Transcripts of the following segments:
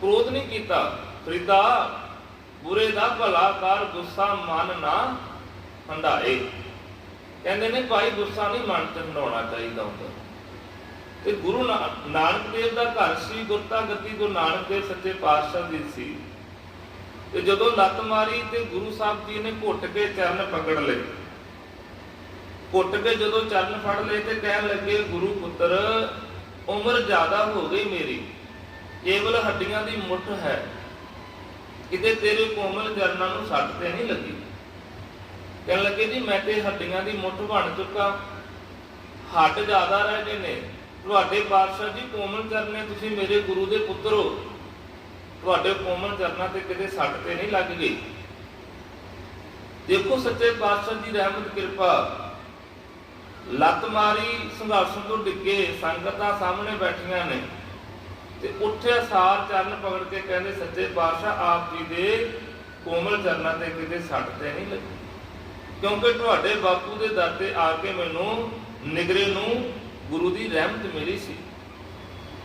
ਕ੍ਰੋਧ ਨਹੀਂ ਕੀਤਾ ਫਰੀਦਾ ਬੁਰੇ ਦਾ ਭਲਾ ਕਰ ਗੁੱਸਾ ਮਨ ਨਾ ਹੰਡਾਏ ਕਹਿੰਦੇ ਨੇ ਭਾਈ ਗੁੱਸਾ ਨਹੀਂ ਮਨ ਚ ਹੰਡਾਉਣਾ ਚਾਹੀਦਾ ਹੁੰਦਾ ਤੇ ਗੁਰੂ ਨਾਨਕ ਦੇਵ ਦਾ ਘਰ ਸੀ ਗੁਰਤਾ ਗੱਦੀ ਗੁਰੂ ਨਾਨਕ ਦੇਵ ਸੱਚੇ ਪਾਤਸ਼ਾਹ ਦੀ ਸੀ ਤੇ ਜਦੋਂ ਲੱਤ ਮਾਰੀ ਤੇ ਗੁਰੂ ਸਾਹਿਬ ਜੀ ਨੇ ਘੁੱਟ ਕੇ ਚਰਨ ਪਕੜ ਲਏ ਘੁੱਟ ਕੇ ਜਦੋਂ ਚਰਨ ਫੜ ਲਏ ਤੇ ਕਹਿਣ ਲੱਗੇ ਗੁਰੂ ਪੁੱਤਰ ਉਮਰ ਜ਼ਿਆਦਾ ਹੋ ਗਈ ਮੇਰੀ ਕੇਵਲ ਹੱਡੀਆਂ ਦੀ ਮੁੱਠ ਹੈ। ਕਿਤੇ ਤੇਰੇ ਕੋਮਲ ਚਰਨਾਂ ਨੂੰ ਸੱਟ ਤੇ ਨਹੀਂ ਲੱਗੀ। ਕਹਿਣ ਲੱਗੇ, ਜੀ, ਮੈਂ ਤੇ ਹੱਡੀਆਂ ਦੀ ਮੁੱਠ ਬਣ ਚੁੱਕਾ। ਹੱਡ ਜ਼ਿਆਦਾ ਰਹਿ ਗਏ ਨੇ। ਤੁਹਾਡੇ ਪਾਤਸ਼ਾਹ ਜੀ, ਕੋਮਲ ਚਰਨੇ ਤੁਸੀਂ ਮੇਰੇ ਗੁਰੂ ਦੇ ਪੁੱਤਰ ਹੋ। ਤੁਹਾਡੇ ਕੋਮਲ ਚਰਨਾਂ ਤੇ ਕਿਤੇ ਸੱਟ ਤੇ ਨਹੀਂ ਲੱਗ ਗਈ। ਦੇਖੋ ਸੱਚੇ ਪਾਤਸ਼ਾਹ ਦੀ ਰਹਿਮਤ, ਕਿਰਪਾ। ਲੱਤ ਮਾਰੀ ਸੰਘਰਸ਼ ਤੋਂ ਡਿੱਗੇ, ਸੰਗਤਾਂ ਸਾਹਮਣੇ ਬੈਠੀਆਂ ਨੇ। ਤੇ ਉੱਠਿਆ ਸਾਰ ਚਰਨ ਪਕੜ ਕੇ ਕਹਿੰਦੇ ਸੱਚੇ ਪਾਤਸ਼ਾਹ, ਆਪ ਜੀ ਦੇ ਕੋਮਲ ਚਰਨਾਂ ਤੇ ਕਿਤੇ ਸੱਟ ਤੇ ਨਹੀਂ ਲੱਗੀ। ਕਿਉਂਕਿ ਤੁਹਾਡੇ ਬਾਪੂ ਦੇ ਦਰ ਤੇ ਆ ਕੇ ਮੈਨੂੰ ਨਿਗਰੇ ਨੂੰ ਗੁਰੂ ਦੀ ਰਹਿਮਤ ਮਿਲੀ ਸੀ।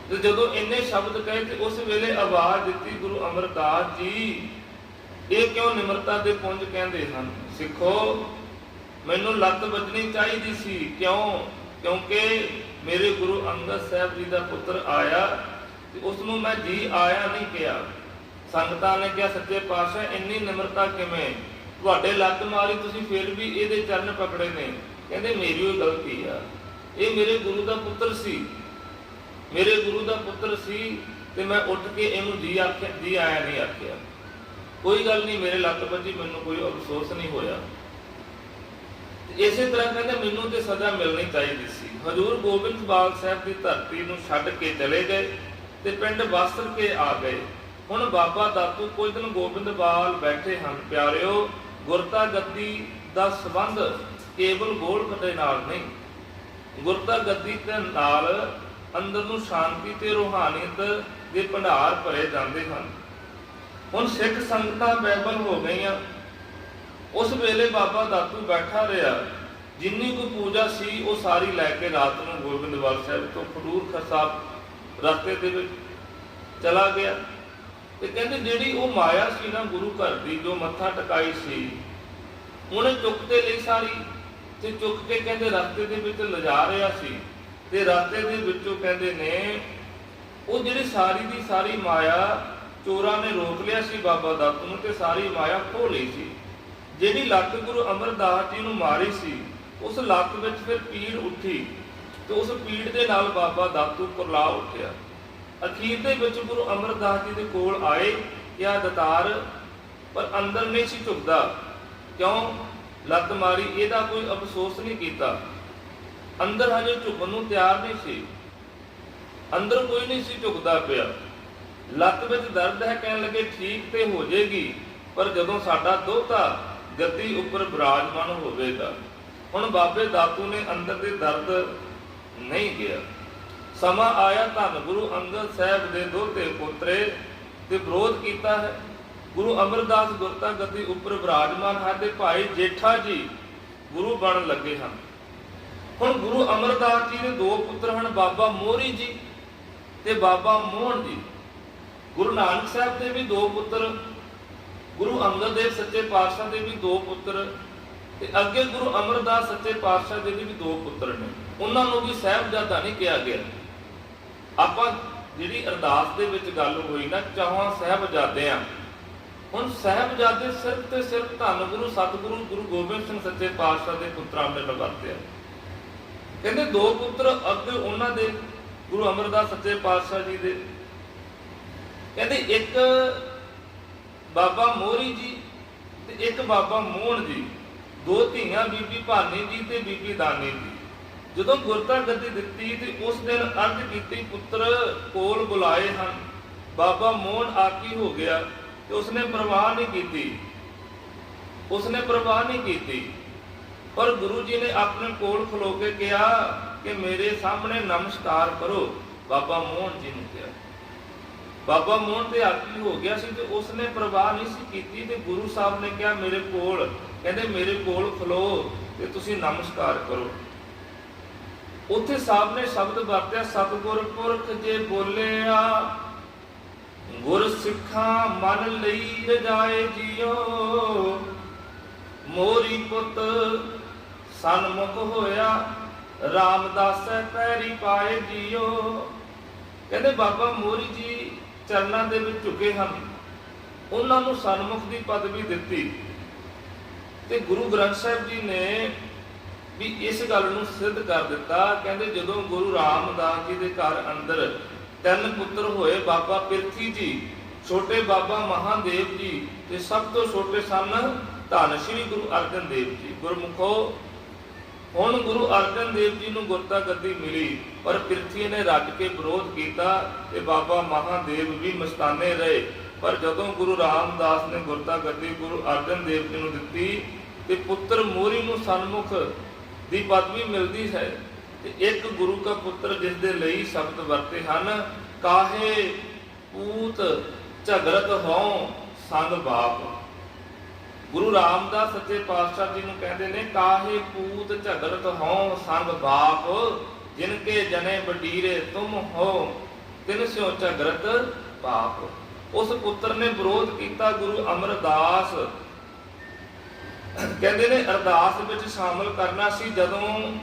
ਤੇ ਜਦੋਂ ਇੰਨੇ ਸ਼ਬਦ ਕਹੇ ਤੇ ਉਸ ਵੇਲੇ ਆਵਾਜ਼ ਦਿੱਤੀ ਗੁਰੂ ਅਮਰਦਾਸ ਜੀ, ਇਹ ਕਿਉਂ ਨਿਮਰਤਾ ਦੇ ਪੁੰਜ ਕਹਿੰਦੇ ਹਨ? ਸਿੱਖੋ, ਮੈਨੂੰ ਲੱਤ ਵੱਜਣੀ ਚਾਹੀਦੀ ਸੀ। ਕਿਉਂ? ਕਿਉਂਕਿ ਮੇਰੇ ਗੁਰੂ ਅੰਗਦ ਸਾਹਿਬ ਜੀ ਦਾ ਪੁੱਤਰ ਆਇਆ ਉਸ ਨੂੰ ਮੈਂ ਜੀ ਆਇਆ ਨਹੀਂ ਕਿਹਾ। ਸੰਗਤਾਂ ਨੇ ਕਿਹਾ, ਸੱਚੇ ਪਾਤਸ਼ਾਹ, ਇੰਨੀ ਨਿਮਰਤਾ ਕਿਵੇਂ? ਤੁਹਾਡੇ ਲੱਤ ਮਾਰੀ ਤੁਸੀਂ ਫਿਰ ਵੀ ਇਹਦੇ ਚਰਨ ਪਕੜੇ ਨੇ। ਕਹਿੰਦੇ, ਮੇਰੀ ਉਹ ਗਲਤੀ ਆ। ਇਹ ਮੇਰੇ ਗੁਰੂ ਦਾ ਪੁੱਤਰ ਸੀ। ਮੇਰੇ ਗੁਰੂ ਦਾ ਪੁੱਤਰ ਸੀ ਤੇ ਮੈਂ ਉੱਠ ਕੇ ਇਹਨੂੰ ਜੀ ਆਖਿਆ, ਜੀ ਆਇਆ ਨਹੀਂ ਆਖਿਆ। ਕੋਈ ਗੱਲ ਨਹੀਂ, ਮੇਰੇ ਲੱਤ ਵੱਜੀ, ਮੈਨੂੰ ਕੋਈ ਅਫਸੋਸ ਨਹੀਂ ਹੋਇਆ। ਇਸੇ ਤਰ੍ਹਾਂ ਕਹਿੰਦੇ, ਮੈਨੂੰ ਤੇ ਸਜ਼ਾ ਮਿਲਣੀ ਚਾਹੀਦੀ ਸੀ। ਹਜੂਰ ਗੋਬਿੰਦ ਬਾਲ ਸਾਹਿਬ ਦੀ ਧਰਤੀ ਨੂੰ ਛੱਡ ਕੇ ਚਲੇ ਗਏ। ਤੇ ਪਿੰਡ ਵਸਰ ਕੇ ਆ ਗਏ। ਹੁਣ ਬਾਬਾ ਦਾਤੂ ਕੁਝ ਦਿਨ ਗੋਬਿੰਦਵਾਲ ਬੈਠੇ ਹਨ। ਪਿਆਰਿਓ, ਗੁਰਤਾ ਗੱਦੀ ਦਾ ਸੰਬੰਧ ਕੇਵਲ ਗੋਲ ਨਾਲ ਨਹੀਂ। ਗੁਰਤਾ ਗੱਦੀ ਦੇ ਨਾਲ ਅੰਦਰ ਨੂੰ ਸ਼ਾਂਤੀ ਤੇ ਰੂਹਾਨੀਅਤ ਦੇ ਭੰਡਾਰ ਭਰੇ ਜਾਂਦੇ ਹਨ। ਹੁਣ ਸਿੱਖ ਸੰਗਤਾਂ ਬੈਬਲ ਹੋ ਗਈਆਂ। ਉਸ ਵੇਲੇ ਬਾਬਾ ਦਾਤੂ ਬੈਠਾ ਰਿਹਾ। ਜਿੰਨੀ ਕੋ ਪੂਜਾ ਸੀ, ਉਹ ਸਾਰੀ ਲੈ ਕੇ ਰਾਤ ਨੂੰ ਗੋਬਿੰਦਵਾਲ ਸਾਹਿਬ ਤੋਂ ਖਡੂਰ ਖਰ ਸਾਹਿਬ ਰਸਤੇ ਦੇ ਵਿੱਚ ਚਲਾ ਗਿਆ ਤੇ ਕਹਿੰਦੇ ਜਿਹੜੀ ਉਹ ਮਾਇਆ ਸੀ ਨਾ ਗੁਰੂ ਘਰ ਦੀ, ਜੋ ਮੱਥਾ ਟਕਾਈ ਸੀ, ਉਹਨੇ ਚੁੱਕ ਤੇ ਲਈ ਸਾਰੀ ਤੇ ਚੁੱਕ ਕੇ ਕਹਿੰਦੇ ਰਸਤੇ ਦੇ ਵਿੱਚ ਲਿਜਾ ਰਿਹਾ ਸੀ ਤੇ ਰਸਤੇ ਦੇ ਵਿੱਚੋਂ ਕਹਿੰਦੇ ਨੇ, ਉਹ ਜਿਹੜੀ ਸਾਰੀ ਦੀ ਸਾਰੀ ਮਾਇਆ ਚੋਰਾਂ ਨੇ ਰੋਕ ਲਿਆ ਸੀ ਬਾਬਾ ਦਾਤੂ ਨੂੰ ਤੇ ਸਾਰੀ ਮਾਇਆ ਖੋਹ ਲਈ ਸੀ। ਜਿਹੜੀ ਲੱਤ ਗੁਰੂ ਅਮਰਦਾਸ ਜੀ ਨੂੰ ਮਾਰੀ ਸੀ, ਉਸ ਲੱਤ ਵਿੱਚ ਫਿਰ ਪੀੜ ਉੱਠੀ। ਤੇ ਉਸ ਪੀੜ ਦੇ ਨਾਲ ਬਾਬਾ ਦਾਤੂ ਕੁਰਲਾ ਉੱਠਿਆ। ਅਖੀਰ ਦੇ ਵਿੱਚ ਗੁਰੂ ਅਮਰਦਾਸ ਜੀ ਦੇ ਕੋਲ ਆਏ, ਕਿਹਾ, ਦਤਾਰ, ਪਰ ਅੰਦਰ ਨਹੀਂ ਸੀ ਝੁਕਦਾ। ਕਿਉਂ? ਲੱਤ ਮਾਰੀ, ਇਹਦਾ ਕੋਈ ਅਫਸੋਸ ਨਹੀਂ ਕੀਤਾ। ਅੰਦਰ ਹਜੇ ਝੁਕਣ ਨੂੰ ਤਿਆਰ ਨਹੀਂ ਸੀ। ਅੰਦਰ ਕੋਈ ਨਹੀਂ ਸੀ ਝੁਕਦਾ ਪਿਆ। ਲੱਤ ਵਿੱਚ ਦਰਦ ਹੈ ਕਹਿਣ ਲੱਗੇ, ਠੀਕ ਤੇ ਹੋ ਜਾਏਗੀ, ਪਰ ਜਦੋਂ ਸਾਡਾ ਦੋਤਾ ਗੱਦੀ ਉੱਪਰ ਬਿਰਾਜਮਾਨ ਹੋਵੇਗਾ। ਹੁਣ ਬਾਬੇ ਦਾਤੂ ਨੇ ਅੰਦਰ ਦੇ ਦਰਦ ਨਹੀਂ ਗਿਆ। ਸਮਾਂ ਆਇਆ ਧੰਨ ਗੁਰੂ ਅੰਗਦ ਸਾਹਿਬ ਦੇ ਦੋਤੇ ਪੁੱਤਰੇ ਤੇ ਵਿਰੋਧ ਕੀਤਾ ਹੈ। ਗੁਰੂ ਅਮਰਦਾਸ ਗੁਰਤਾ ਗੱਦੀ ਉੱਪਰ ਬਿਰਾਜਮਾਨ ਹੈ ਤੇ ਭਾਈ ਜੇਠਾ ਜੀ ਗੁਰੂ ਬਣ ਲੱਗੇ ਹਨ। ਹੁਣ ਗੁਰੂ ਅਮਰਦਾਸ ਜੀ ਦੇ ਦੋ ਪੁੱਤਰ ਹਨ, ਬਾਬਾ ਮੋਹਰੀ ਜੀ ਤੇ ਬਾਬਾ ਮੋਹਨ ਜੀ। ਗੁਰੂ ਨਾਨਕ ਸਾਹਿਬ ਦੇ ਵੀ ਦੋ ਪੁੱਤਰ, ਗੁਰੂ ਅੰਗਦ ਦੇਵ ਸੱਚੇ ਪਾਤਸ਼ਾਹ ਦੇ ਵੀ ਦੋ ਪੁੱਤਰ ਤੇ ਅੱਗੇ ਗੁਰੂ ਅਮਰਦਾਸ ਸੱਚੇ ਪਾਤਸ਼ਾਹ ਦੇ ਵੀ ਦੋ ਪੁੱਤਰ ਨੇ। ਉਹਨਾਂ ਨੂੰ ਵੀ ਸਾਹਿਬਜ਼ਾਦਾ ਨਹੀਂ ਕਿਹਾ ਗਿਆ। ਆਪਾਂ ਜਿਹੜੀ ਅਰਦਾਸ ਦੇ ਵਿੱਚ ਗੱਲ ਹੋਈ ਨਾ, ਚਾਹਾਂ ਸਾਹਿਬਜ਼ਾਦੇ ਆ। ਹੁਣ ਸਾਹਿਬਜ਼ਾਦੇ ਸਿਰਫ ਤੇ ਸਿਰਫ ਧੰਨ ਗੁਰੂ, ਸਤਿਗੁਰੂ, ਗੁਰੂ ਗੋਬਿੰਦ ਸਿੰਘ ਸੱਚੇ ਪਾਤਸ਼ਾਹ ਦੇ ਪੁੱਤਰਾਂ ਦੇ ਲਗਾਤੇ ਆ। ਕਹਿੰਦੇ ਦੋ ਪੁੱਤਰ ਅੱਗੇ ਉਹਨਾਂ ਦੇ ਗੁਰੂ ਅਮਰਦਾਸ ਸੱਚੇ ਪਾਤਸ਼ਾਹ ਜੀ ਦੇ। ਕਹਿੰਦੇ ਇੱਕ ਬਾਬਾ ਮੋਹਰੀ ਜੀ ਤੇ ਇੱਕ ਬਾਬਾ ਮੋਹਨ ਜੀ। ਦੋ ਧੀਆਂ ਬੀਬੀ ਭਾਨੀ ਜੀ ਤੇ ਬੀਬੀ ਦਾਨੀ ਜੀ। ਜਦੋਂ ਗੁਰਤਾ ਗੱਦੀ ਦਿੱਤੀ ਤੇ ਉਸ ਦਿਨ ਅਰਜ ਕੀਤੀ, ਪੁੱਤਰ ਕੋਲ ਬੁਲਾਏ ਹਨ। ਬਾਬਾ ਮੋਹਨ ਆਕੀ ਹੋ ਗਿਆ ਤੇ ਉਸਨੇ ਪ੍ਰਵਾਹ ਨਹੀਂ ਕੀਤੀ। ਉਸਨੇ ਪ੍ਰਵਾਹ ਨਹੀਂ ਕੀਤੀ। ਪਰ ਗੁਰੂ ਜੀ ਨੇ ਆਪਣੇ ਕੋਲ ਖਲੋ ਕੇ ਕਿਹਾ ਕਿ ਮੇਰੇ ਸਾਹਮਣੇ ਨਮਸਕਾਰ ਕਰੋ, ਬਾਬਾ ਮੋਹਨ ਜੀ ਨੂੰ ਕਿਹਾ। ਬਾਬਾ ਮੋਹਨ ਤੇ ਆਕੀ ਹੋ ਗਿਆ ਸੀ ਤੇ ਉਸਨੇ ਪ੍ਰਵਾਹ ਨਹੀਂ ਸੀ ਕੀਤੀ ਤੇ ਗੁਰੂ ਸਾਹਿਬ ਨੇ ਕਿਹਾ, ਮੇਰੇ ਕੋਲ ਕਹਿੰਦੇ ਮੇਰੇ ਕੋਲ ਖਲੋ ਤੇ ਤੁਸੀਂ ਨਮਸਕਾਰ ਕਰੋ। ਉੱਥੇ ਸਾਹਿਬ ਨੇ ਸ਼ਬਦ ਵਰਤਿਆ, ਸਤਿਗੁਰ ਪੁਰਖ ਜੇ ਬੋਲਿਆ, ਗੁਰ ਸਿੱਖਾਂ ਮਨ ਲਈ ਰਜਾਏ ਜਿਉ ਮੋਰੀ ਪੁੱਤ, ਸਨਮੁਖ ਹੋਇਆ, ਰਾਮਦਾਸ ਪੈਰੀ ਪਾਏ ਜਿਉ ਕਹਿੰਦੇ ਬਾਬਾ ਮੋਰੀ ਜੀ ਚਰਨਾਂ ਦੇ ਵਿੱਚ ਝੁਕੇ ਹਨ। ਉਹਨਾਂ ਨੂੰ ਸਨਮੁਖ ਦੀ ਪਦਵੀ ਦਿੱਤੀ। ਤੇ ਗੁਰੂ ਗ੍ਰੰਥ ਸਾਹਿਬ ਜੀ ਨੇ ਵੀ ਇਸ ਗੱਲ ਨੂੰ ਸਿੱਧ ਕਰ ਦਿੱਤਾ। ਕਹਿੰਦੇ ਜਦੋਂ ਗੁਰੂ ਰਾਮਦਾਸ ਜੀ ਦੇ ਘਰ ਅੰਦਰ ਤਿੰਨ ਪੁੱਤਰ ਹੋਏ, ਬਾਬਾ ਪਿਰਥੀ ਜੀ, ਛੋਟੇ ਬਾਬਾ ਮਹਾਦੇਵ ਜੀ ਤੇ ਸਭ ਤੋਂ ਛੋਟੇ ਸਨ ਧੰਨ ਸ਼੍ਰੀ ਗੁਰੂ ਅਰਜਨ ਦੇਵ ਜੀ। ਗੁਰਮੁਖੋ, ਹੁਣ ਗੁਰੂ ਅਰਜਨ ਦੇਵ ਜੀ ਨੂੰ ਗੁਰਤਾ ਗੱਦੀ ਮਿਲੀ, ਪਰ ਪਿਰਥੀ ਨੇ ਰੱਜ ਕੇ ਵਿਰੋਧ ਕੀਤਾ ਤੇ ਬਾਬਾ ਮਹਾਦੇਵ ਵੀ ਮਸਤਾਨੇ ਰਹੇ। ਪਰ ਜਦੋਂ ਗੁਰੂ ਰਾਮਦਾਸ ਨੇ ਗੁਰਤਾ ਗੱਦੀ ਗੁਰੂ ਅਰਜਨ ਦੇਵ ਜੀ ਨੂੰ ਦਿੱਤੀ ਤੇ ਪੁੱਤਰ ਮੋਰੀ ਨੂੰ ਸਨਮੁਖ ਦੀ ਪਦਵੀ ਮਿਲਦੀ ਹੈ, ਤੇ ਇੱਕ ਗੁਰੂ ਦਾ ਪੁੱਤਰ ਜਿਸ ਦੇ ਲਈ ਸ਼ਬਦ ਵਰਤੇ ਹਨ, ਕਾਹੇ ਪੂਤ ਝਗੜਤ ਹੋਂ ਸੰਗ ਬਾਪ। ਗੁਰੂ ਰਾਮਦਾਸ ਸੱਚੇ ਪਾਤਸ਼ਾਹ ਜੀ ਨੂੰ ਕਹਿੰਦੇ ਨੇ, ਕਾਹੇ ਪੂਤ ਝਗੜਤ ਹੋਂ ਸੰਗ ਬਾਪ, ਜਿਨ ਕੇ ਜਨੇ ਬਡੀਰੇ ਤੁਮ ਹੋ, ਤਿਨ ਸਿਓ ਝਗੜਤ ਬਾਪ ਉਸ ਪੁੱਤਰ ਨੇ ਵਿਰੋਧ ਕੀਤਾ ਗੁਰੂ ਅਮਰਦਾਸ। ਕਹਿੰਦੇ ਨੇ, ਅਰਦਾਸ ਵਿੱਚ ਸ਼ਾਮਲ ਕਰਨਾ ਸੀ ਜਦੋਂ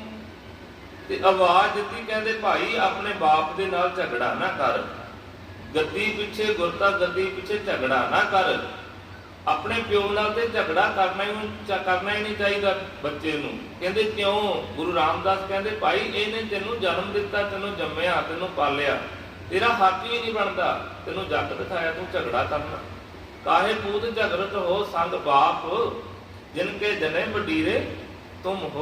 ਤੇ ਆਵਾਜ਼ ਦਿੱਤੀ, ਕਹਿੰਦੇ, ਭਾਈ, ਆਪਣੇ ਬਾਪ ਦੇ ਨਾਲ ਝਗੜਾ ਨਾ ਕਰ। ਗੱਦੀ ਪਿੱਛੇ ਗੁਰਤਾ, ਗੱਦੀ ਪਿੱਛੇ ਝਗੜਾ ਨਾ ਕਰ। ਆਪਣੇ ਪਿਓ ਨਾਲ ਤੇ ਝਗੜਾ ਕਰਨਾ ਹੀ ਕਰਨਾ ਹੀ ਨਹੀਂ ਚਾਹੀਦਾ ਬੱਚੇ ਨੂੰ। ਕਹਿੰਦੇ, ਕਿਉਂ? ਗੁਰੂ ਰਾਮਦਾਸ ਕਹਿੰਦੇ, ਭਾਈ, ਇਹਨੇ ਤੈਨੂੰ ਜਨਮ ਦਿੱਤਾ, ਤੈਨੂੰ ਜੰਮਿਆ, ਤੈਨੂੰ ਪਾਲਿਆ। ਤੇਰਾ ਹੱਕ ਹੀ ਨਹੀਂ ਬਣਦਾ। ਤੈਨੂੰ ਜੱਗ ਦਿਖਾਇਆ ਤੂੰ ਝਗੜਾ ਕਰਨਾ। ਕਾਹੇ ਪੂਤ ਝਗੜਤ ਹੋ, ਸੰਗ ਬਾਪ, ਜਿਨ ਕੇ ਜਨੇ ਵਡੀਰੇ, ਤੁਮ ਹੋ